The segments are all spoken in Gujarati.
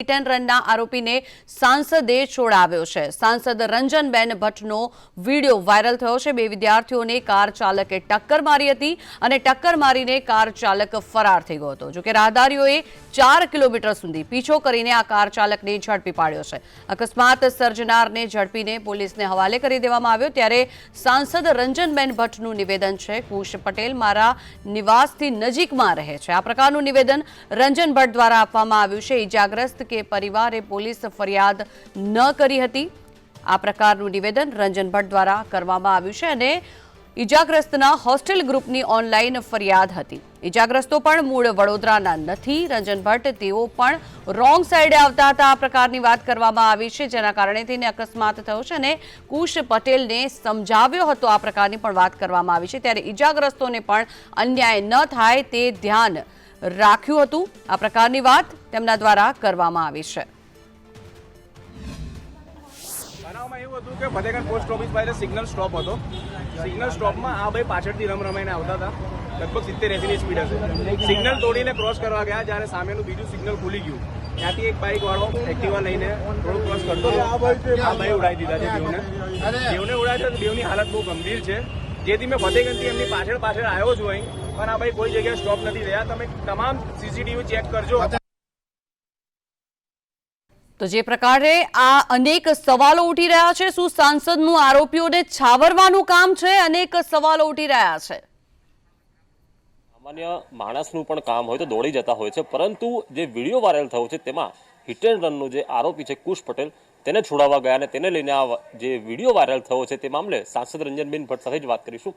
એન્ડ રનના આરોપીને સાંસદે છોડાવ્યો છે. સાંસદ રંજનબેન ભટ્ટનો વીડિયો વાયરલ થયો છે. બે વિદ્યાર્થીઓને કાર ચાલકે ટક્કર મારી હતી અને ટક્કર મારીને કાર ચાલક ફરાર થઈ ગયો હતો. જોકે રાહદારીઓએ ચાર કિલોમીટર સુધી પીછો કરીને આ કાર ચાલકને ઝડપી પાડ્યો છે. અકસ્માત સર્જનારને ઝડપીને પોલીસને હવાલે કરી દેવામાં આવ્યો. ત્યારે સાંસદ રંજનબેન ભટ્ટનું નિવેદન છે, કુશ પટેલ મારા નિવાસથી નજીકમાં રહે છે. આ પ્રકારનું નિવેદન રંજન ભટ્ટ દ્વારા આપવામાં આવ્યું છે. ઇજાગ્રસ્ત કે પરિવારે પોલીસ ફરિયાદ ન કરી હતી. આ પ્રકારનું નિવેદન રંજન ભટ્ટ દ્વારા કરવામાં આવ્યું છે અને ઇજાગ્રસ્તના હોસ્ટેલ ગ્રુપની ઓનલાઈન ફરિયાદ હતી. ઇજાગ્રસ્તો પણ મૂળ વડોદરાના નથી. રંજન ભટ્ટ, તેઓ પણ રોંગ સાઈડે આવતા હતા. આ પ્રકારની વાત કરવામાં આવી છે, જેના કારણે તેને અકસ્માત થયો છે અને કુશ પટેલને સમજાવ્યો હતો. આ પ્રકારની પણ વાત કરવામાં આવી છે. ત્યારે ઇજાગ્રસ્તોને પણ અન્યાય ન થાય તે ધ્યાન રાખ્યું હતું. આ પ્રકારની વાત તેમના દ્વારા કરવામાં આવી છે. બનાવમાં એવું હતું કે ફતેગંજ પોસ્ટ ઓફિસ પાસે સિગ્નલ સ્ટોપ હતો. સિગ્નલ સ્ટોપમાં આ ભાઈ પાછળથી રમ રમાઈને આવતા હતા. લગભગ સિત્તેર એસીની સ્પીડ હશે. સિગ્નલ તોડીને ક્રોસ કરવા ગયા, જ્યારે સામેનું બીજું સિગ્નલ ખુલી ગયું. ત્યાંથી એક બાઇક વાળો એક્ટિવા લઈને થોડું ક્રોસ કરતો. આ ભાઈ ઉડાવી દીધા છે દેવને દેવને ઉડાવ્યા દેવની હાલત બહુ ગંભીર છે. જેથી મેં ફતેગંજથી એમની પાછળ પાછળ આવ્યો છું અહીં પણ આ ભાઈ કોઈ જગ્યાએ સ્ટોપ નથી રહ્યા. તમે તમામ સીસીટીવી ચેક કરજો. તો જે પ્રકારે આ અનેક સવાલો ઉઠી રહ્યા છે શું સાંસદનું આરોપીઓને છાવરવાનું કામ છે? અનેક સવાલો ઉઠી રહ્યા છે. સામાન્ય માણસનું પણ કામ હોય તો દોડી જતા હોય છે પરંતુ જે વીડિયો વાયરલ થયો છે તેમાં હિટ એન્ડ રનનો જે આરોપી છે કુશ પટેલ તેને છોડાવવા ગયા અને તેને લઈને આ જે વીડિયો વાયરલ થયો છે તે મામલે સાંસદ રંજનબેન ભટ્ટ સાથે જ વાત કરીશું.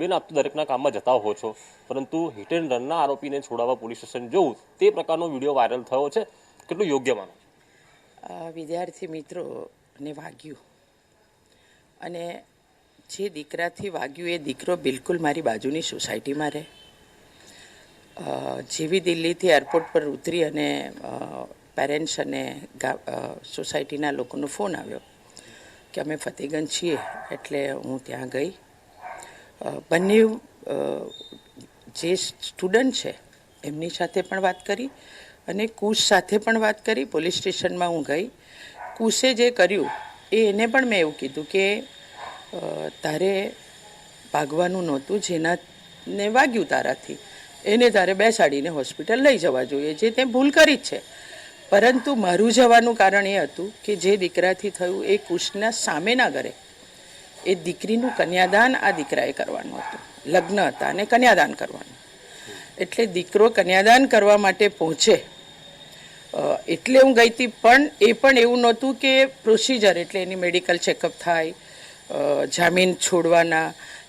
બેન આપ તો દરેકના કામમાં જતા હો છો. પરંતુ હિટ એન્ડ રનના આરોપીને છોડાવવા પોલીસ સ્ટેશન જવું, તે પ્રકારનો વીડિયો વાયરલ થયો છે. કેટલું યોગ્ય માનો વિદ્યાર્થી મિત્રોને વાગ્યું. અને જે દીકરાથી વાગ્યું એ દીકરો બિલકુલ મારી બાજુની સોસાયટીમાં રહે. જેવી દિલ્હીથી એરપોર્ટ પર ઉતરી અને પેરેન્ટ્સ અને સોસાયટીના લોકોનો ફોન આવ્યો કે અમે ફતેગંજ છીએ એટલે હું ત્યાં ગઈ. બંને જે સ્ટુડન્ટ છે એમની સાથે પણ વાત કરી અને કુશ સાથે પણ વાત કરી. પોલીસ સ્ટેશનમાં હું ગઈ. કુશે જે કર્યું એ એને પણ મેં એવું કીધું કે તારે ભાગવાનું નહોતું જેનાને વાગ્યું તારાથી. એને તારે બેસાડીને હોસ્પિટલ લઈ જવા જોઈએ, જે તે ભૂલ કરી જ છે. પરંતુ મારું જવાનું કારણ એ હતું કે જે દીકરાથી થયું એ કુશના સામેના ઘરે એ દીકરીનું કન્યાદાન આ દીકરાએ કરવાનું હતું. લગ્ન હતા અને કન્યાદાન કરવાનું. એટલે દીકરો કન્યાદાન કરવા માટે પહોંચે. એટલે હું ગઈ હતી, પણ એ પણ એવું નહોતું કે પ્રોસિજર એટલે એની મેડિકલ ચેકઅપ થાય જામીન છોડવાના.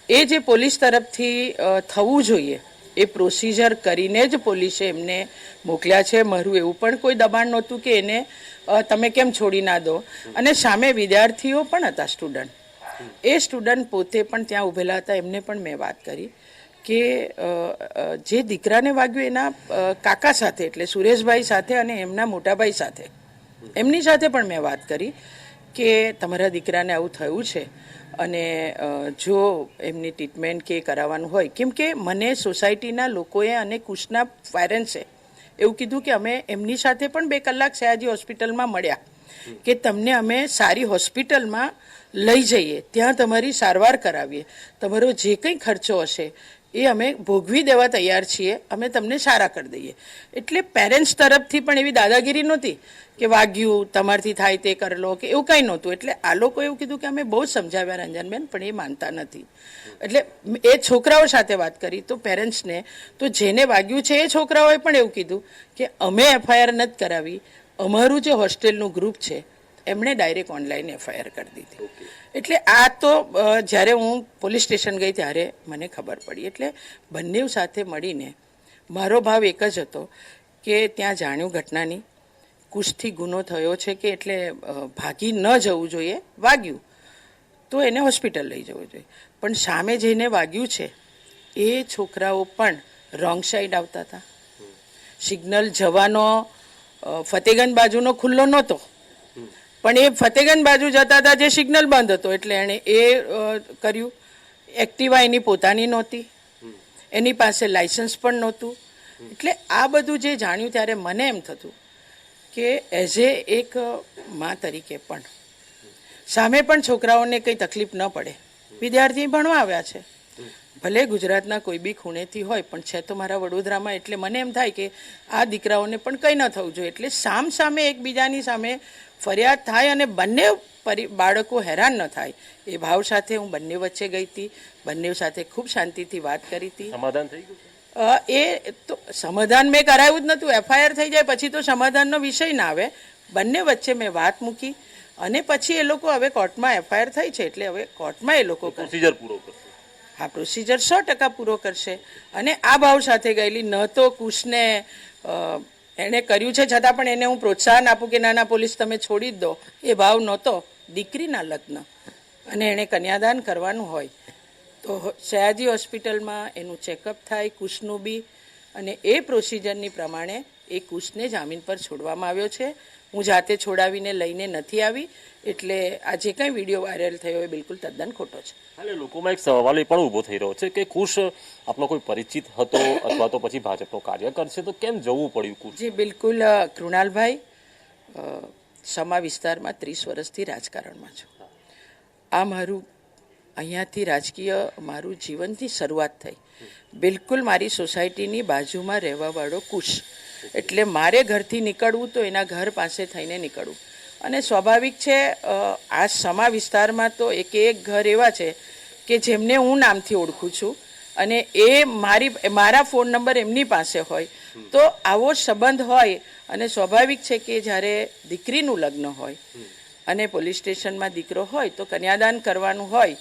એ જે પોલીસ તરફથી થવું જોઈએ એ પ્રોસિજર કરીને જ પોલીસે એમને મોકલ્યા છે. મારું એવું પણ કોઈ દબાણ નહોતું કે એને તમે કેમ છોડી ના દો? અને સામે વિદ્યાર્થીઓ પણ હતા સ્ટુડન્ટ એ સ્ટુડન્ટ પોતે પણ ત્યાં ઊભેલા હતા. એમને પણ મેં વાત કરી કે જે દીકરાને વાગ્યું એના કાકા સાથે, એટલે સુરેશભાઈ સાથે અને એમના મોટાભાઈ સાથે. એમની સાથે પણ મેં વાત કરી કે, તમારા દીકરાને આવું થયું છે. અને જો એમની ટ્રીટમેન્ટ કે કરાવવાનું હોય, કેમ કે મને સોસાયટીના લોકોએ અને કુશના પેરેન્ટ્સે એવું કીધું કે અમે એમની સાથે પણ બે કલાક સયાજી હોસ્પિટલમાં મળ્યા કે તમને અમે સારી હોસ્પિટલમાં લઈ જઈએ, ત્યાં તમારી સારવાર કરાવીએ. તમારો જે કંઈ ખર્ચો હશે એ અમે ભોગવી દેવા તૈયાર છીએ. અમે તમને સારા કરી દઈએ. એટલે પેરેન્ટ્સ તરફથી પણ એવી દાદાગીરી નહોતી કે વાગ્યું, તમારથી થાય તે કરી લો કે એવું કંઈ નહોતું. એટલે આ લોકો એવું કીધું કે અમે બહુ સમજાવ્યા રંજનબેન, પણ એ માનતા નથી. એટલે એ છોકરાઓ સાથે વાત કરી તો પેરેન્ટ્સને તો જેને વાગ્યું છે એ છોકરાઓએ પણ એવું કીધું કે અમે એફઆઈઆર નથી કરાવી. અમારું જે હોસ્ટેલનું ગ્રુપ છે એમણે ડાયરેક્ટ ઓનલાઈન એફઆઈઆર કરી દીધી. એટલે આ તો જ્યારે હું પોલીસ સ્ટેશન ગઈ ત્યારે મને ખબર પડી. એટલે બંને સાથે મળીને મારો ભાવ એક જ હતો કે ત્યાં જાણ્યું ઘટનાની. કુશથી ગુનો થયો છે કે એટલે ભાગી ન જવું જોઈએ વાગ્યું. તો એને હોસ્પિટલ લઈ જવું જોઈએ. પણ સામે જઈને વાગ્યું છે એ છોકરાઓ પણ રોંગ સાઈડ આવતા હતા. સિગ્નલ જવાનો ફતેગંજ બાજુનો ખુલ્લો નહોતો. પણ એ ફતેગંજ બાજુ જતા હતા જે સિગ્નલ બંધ હતો, એટલે એણે એ કર્યું. એક્ટિવા એની પોતાની નહોતી. એની પાસે લાયસન્સ પણ નહોતું. એટલે આ બધું જે જાણ્યું ત્યારે મને એમ થતું કે એઝ એ એક મા તરીકે પણ. સામે પણ છોકરાઓને કંઈ તકલીફ ન પડે. વિદ્યાર્થી ભણવા આવ્યા છે. ભલે ગુજરાતના કોઈ બી ખૂણેથી હોય પણ છે તો મારા વડોદરામાં એટલે મને એમ થાય કે આ દીકરાઓને પણ કંઈ ન થવું જોઈએ. એટલે સામ સામે એકબીજાની સામે ફરિયાદ થાય અને બંને પરિ બાળકો હેરાન ન થાય. એ ભાવ સાથે હું બંને વચ્ચે ગઈ હતી બંને સાથે ખૂબ શાંતિથી વાત કરી હતી. સમાધાન થઈ ગયું એ તો સમાધાન મેં કરાયું જ નહોતું. એફઆઈઆર થઈ જાય પછી તો સમાધાનનો વિષય ના આવે. બંને વચ્ચે મેં વાત મૂકી અને પછી એ લોકો હવે કોર્ટમાં એફઆઈઆર થઈ છે. એટલે હવે કોર્ટમાં એ લોકો પ્રોસિજર પૂરો કરશે. આ પ્રોસિજર સો ટકા પૂરો કરશે. અને આ ભાવ સાથે ગયેલી ન તો કુશને એણે કર્યું છે છતાં પણ એને હું પ્રોત્સાહન આપું કે નાના પોલીસ તમે છોડી જ દો. એ ભાવ નહોતો. દીકરીના લગ્ન. અને એણે કન્યાદાન કરવાનું હોય. તો સયાજી હોસ્પિટલમાં એનું ચેકઅપ થાય, કુશનું બી. અને એ પ્રોસિજરની પ્રમાણે એ કુશને જામીન પર છોડવામાં આવ્યો છે. હું જાતે છોડાવીને લઈને નથી આવી. એટલે આ જે કાંઈ વીડિયો વાયરલ થયો એ બિલકુલ તદ્દન ખોટો છે. એટલે લોકોમાં એક સવાલ એ પણ ઊભો થઈ રહ્યો છે કે કુશ આપનો કોઈ પરિચિત હતો અથવા તો પછી ભાજપનો કાર્યકર છે તો કેમ જવું પડ્યું કુશ? જી બિલકુલ કૃણાલભાઈ સમા વિસ્તારમાં ત્રીસ વર્ષથી રાજકારણમાં છું. આ મારું અહીંયાથી રાજકીય મારું જીવનથી શરૂઆત થઈ. બિલકુલ મારી સોસાયટીની બાજુમાં રહેવાવાળો કુશ. એટલે મારે ઘરથી નીકળવું તો એના ઘર પાસે થઈને નીકળવું. અને સ્વાભાવિક છે આ સમા વિસ્તારમાં તો એક એક ઘર એવા છે કે જેમને હું નામથી ઓળખું છું અને એ મારી મારા ફોન નંબર એમની પાસે હોય. તો આવો સંબંધ હોય અને સ્વાભાવિક છે કે જ્યારે દીકરીનું લગ્ન હોય અને પોલીસ સ્ટેશનમાં દીકરો હોય તો કન્યાદાન કરવાનું હોય,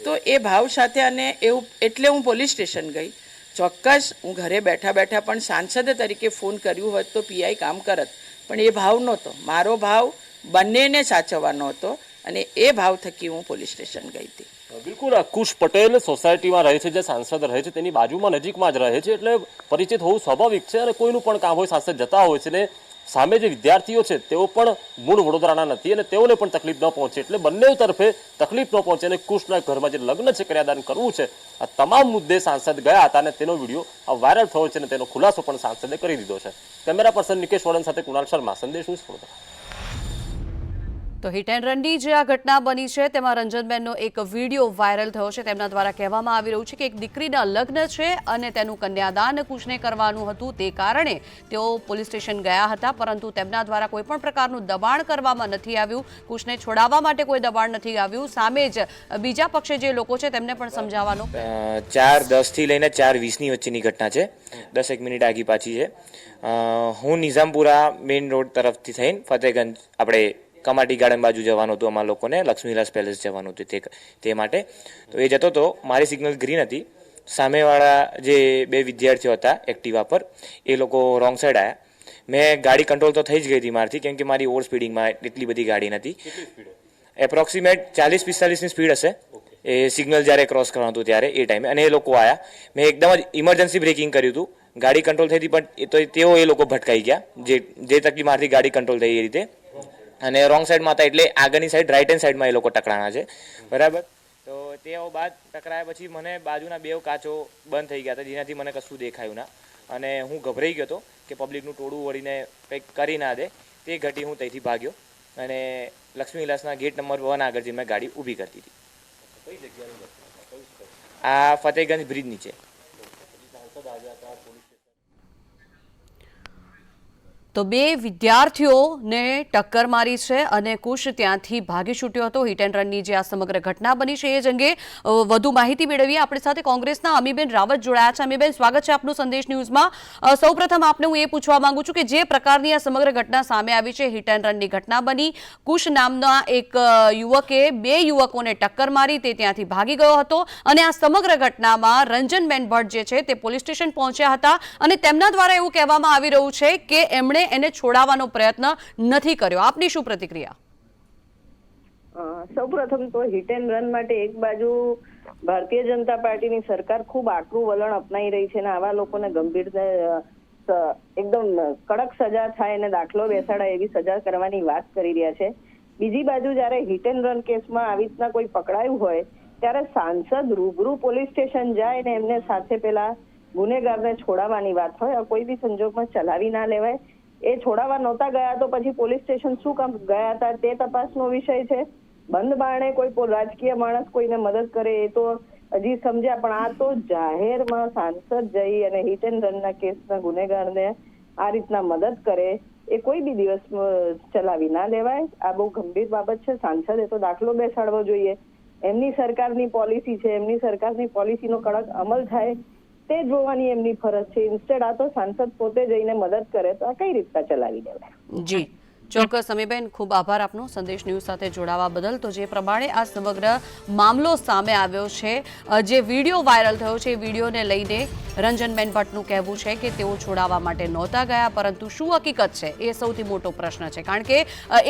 તો એ ભાવ સાથે અને એવું, એટલે હું પોલીસ સ્ટેશન ગઈ. ચોક્કસ હું ઘરે બેઠા બેઠા પણ સાંસદ તરીકે ફોન કર્યું હોત તો પીઆઈ કામ કરત, પણ એ ભાવ નહોતો. મારો ભાવ બંનેને સાચવવાનો હતો અને એ ભાવ થકી હું પોલીસ સ્ટેશન ગઈ હતી. બિલકુલ કુશ પટેલ સોસાયટીમાં રહે છે, જે સાંસદ રહે છે, તેની બાજુમાં નજીકમાં જ રહે છે, એટલે પરિચિત હોવું સ્વાભાવિક છે અને કોઈનું પણ કામ હોય, સાંસદ જતા હોય છે ને સામે જે વિદ્યાર્થીઓ છે, તેઓ પણ મૂળ વડોદરાના નથી અને તેઓને પણ તકલીફ ન પહોંચે, એટલે બંને તરફે તકલીફ ન પહોંચે અને કુશના ઘરમાં જે લગ્ન છે, ક્રિયાદાન કરવું છે, આ તમામ મુદ્દે સાંસદ ગયા હતા અને તેનો વીડિયો વાયરલ થયો છે અને તેનો ખુલાસો પણ સાંસદે કરી દીધો છે. કેમેરા પર્સન નિકેશ વડન સાથે કુણાલ શર્મા, સંદેશ ન્યૂઝ તો હિટ એન્ડ રનની જે આ ઘટના બની છે, તેમાં રંજનબેનનો એક વીડિયો વાયરલ થયો છે. તેમના દ્વારા કહેવામાં આવી રહ્યું છે કે એક દીકરીના લગ્ન છે અને તેનું કન્યાદાન કુશને કરવાનું હતું. તે કારણે તેઓ પોલીસ સ્ટેશન ગયા હતા, પરંતુ તેમના દ્વારા કોઈ પણ પ્રકારનું દબાણ કરવામાં નથી આવ્યું. કુશને છોડાવવા માટે કોઈ દબાણ નથી આવ્યું. સામે જ બીજા પક્ષે જે લોકો છે, તેમને પણ સમજાવવાનો ચાર દસથી લઈને ચાર વીસની વચ્ચેની ઘટના છે. દસ એક મિનિટ આગી પાછી છે. હું નિઝામપુરા મેઇન રોડ તરફથી થઈને ફતેગંજ આપણે કમાટી ગાર્ડન બાજુ જવાનું હતું અમારા લોકોને લક્ષ્મીલાસ પેલેસ જવાનું હતું તે તે માટે. તો એ જતો તો મારી સિગ્નલ ગ્રીન હતી. સામેવાળા જે બે વિદ્યાર્થીઓ હતા એક્ટિવા પર એ લોકો રોંગ સાઈડ આવ્યા મેં ગાડી કંટ્રોલ તો થઈ જ ગઈ હતી મારથી કેમ કે મારી ઓવર સ્પીડિંગમાં એટલી બધી ગાડી નથી એપ્રોક્સિમેટ ચાલીસ પિસ્તાલીસની સ્પીડ હશે. એ સિગ્નલ જ્યારે ક્રોસ કરવાનું હતું ત્યારે એ ટાઈમે. અને એ લોકો આવ્યા મેં એકદમ જ ઇમરજન્સી બ્રેકિંગ કર્યું હતું. ગાડી કંટ્રોલ થઈ હતી પણ એ તો તેઓ એ લોકો ભટકાઈ ગયા જે જે તકલીફ મારથી ગાડી કંટ્રોલ થઈ એ રીતે. અને રોંગ સાઈડમાં હતા એટલે આગળની સાઈડ રાઈટ હેન્ડ સાઈડમાં એ લોકો ટકરાણા છે. બરાબર? તો તેઓ બાદ ટકરાયા પછી મને બાજુના બે કાચો બંધ થઈ ગયા હતા જેનાથી મને કશું દેખાયું ના. અને હું ગભરાઈ ગયો હતો કે પબ્લિકનું ટોળું વળીને કંઈક કરી ના દે. તે ઘટી હું ત્યાંથી ભાગ્યો અને લક્ષ્મી વિલાસના ગેટ નંબર વન આગળ જે મેં ગાડી ઊભી કરતી હતી. આ ફતેહગંજ બ્રિજ નીચે. તો બે વિદ્યાર્થીઓને ટક્કર મારી છે અને કુશ ત્યાંથી ભાગી છૂટ્યો હતો. હિટ એન્ડ રનની જે આ સમગ્ર ઘટના બની છે એ જ અંગે વધુ માહિતી મેળવીએ. આપણી સાથે કોંગ્રેસના અમીબેન રાવત જોડાયા છે. અમીબેન, સ્વાગત છે આપનું સંદેશ ન્યૂઝમાં. સૌપ્રથમ આપને હું એ પૂછવા માંગુ છું કે જે પ્રકારની આ સમગ્ર ઘટના સામે આવી છે હિટ એન્ડ રનની ઘટના બની. કુશ નામના એક યુવકે બે યુવકોને ટક્કર મારી, તે ત્યાંથી ભાગી ગયો હતો અને આ સમગ્ર ઘટનામાં રંજનબેન ભટ્ટ જે છે તે પોલીસ સ્ટેશન પહોંચ્યા હતા અને તેમના દ્વારા એવું કહેવામાં આવી રહ્યું છે કે એમણે એને છોડાવવાનો પ્રયત્ન નથી કર્યો. આપની શું પ્રતિક્રિયા? સૌ પ્રથમ તો હિટ એન્ડ રન માટે એક બાજુ ભારતીય જનતા પાર્ટીની સરકાર ખૂબ આકરું વલણ અપનાવી રહી છે અને આવા લોકોને ગંભીર એકદમ કડક સજા થાય અને દાખલો બેસાડાય એવી સજા કરવાની વાત કરી રહ્યા છે. બીજી બાજુ જ્યારે હિટ એન્ડ રન કેસમાં આવી રીતના કોઈ પકડાયું હોય, ત્યારે સાંસદ રૂબરૂ પોલીસ સ્ટેશન જાય ને એમને સાથે પેલા ગુનેગારને છોડાવવાની વાત હોય કોઈ બી સંજોગમાં ચલાવી ના લેવાય. એ છોડાવવા નહોતા ગયા તો પછી પોલીસ સ્ટેશન શું કામ ગયા હતા તે તપાસનો વિષય છે. બંધ બારણે કોઈ રાજકીય માણસ કોઈને મદદ કરે એ તો હજી સમજ્યા, પણ આ તો જાહેરમાં સાંસદ જઈ અને હિટ એન્ડ રનના કેસના ગુનેગારને આ રીતના મદદ કરે, એ કોઈ બી દિવસ ચલાવી ના લેવાય. આ બહુ ગંભીર બાબત છે. સાંસદે તો દાખલો બેસાડવો જોઈએ. એમની સરકારની પોલિસી છે. એમની સરકારની પોલિસીનો કડક અમલ થાય. તે જોવાની એમની ફરજ છે. ઇન્સ્ટેડ આ તો સાંસદ પોતે જઈને મદદ કરે તો આ કઈ રીતના ચલાવી દેવાય? જી. ચોક્કસ સમીબેન ખૂબ આભાર આપનો. સંદેશ ન્યૂઝ સાથે જોડાવા બદલ. તો જે પ્રમાણે આ સમગ્ર મામલો સામે આવ્યો છે જે વીડિયો વાયરલ થયો છે, એ વિડીયોને લઈને રંજનબેન ભટ્ટનું કહેવું છે કે તેઓ છોડાવવા માટે નહોતા ગયા, પરંતુ શું હકીકત છે? એ સૌથી મોટો પ્રશ્ન છે. કારણ કે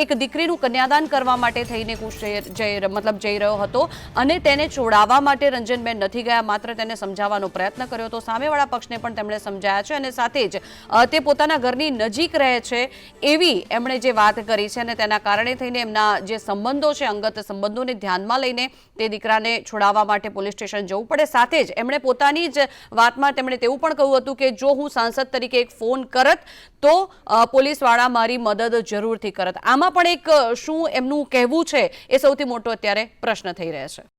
એક દીકરીનું કન્યાદાન કરવા માટે થઈને કુશ જઈ- મતલબ જઈ રહ્યો હતો અને તેને છોડાવવા માટે રંજનબેન નથી ગયા, માત્ર તેને સમજાવવાનો પ્રયત્ન કર્યો હતો. સામેવાળા પક્ષને પણ તેમણે સમજાયા છે અને સાથે જ તે પોતાના ઘરની નજીક રહે છે એવી એમણે જે વાત કરી છે અને તેના કારણે થઈને એમના જે સંબંધો છે, અંગત સંબંધોને ધ્યાનમાં લઈને તે દીકરાને છોડાવવા માટે પોલીસ સ્ટેશન જવું પડે. સાથે જ એમણે પોતાની જ વાતમાં તેમણે તેવું પણ કહ્યું હતું કે જો હું સાંસદ તરીકે એક ફોન કરત, તો પોલીસવાળા મારી મદદ જરૂરથી કરત. આમાં પણ એક શું એમનું કહેવું છે એ સૌથી મોટો અત્યારે પ્રશ્ન થઈ રહ્યો છે.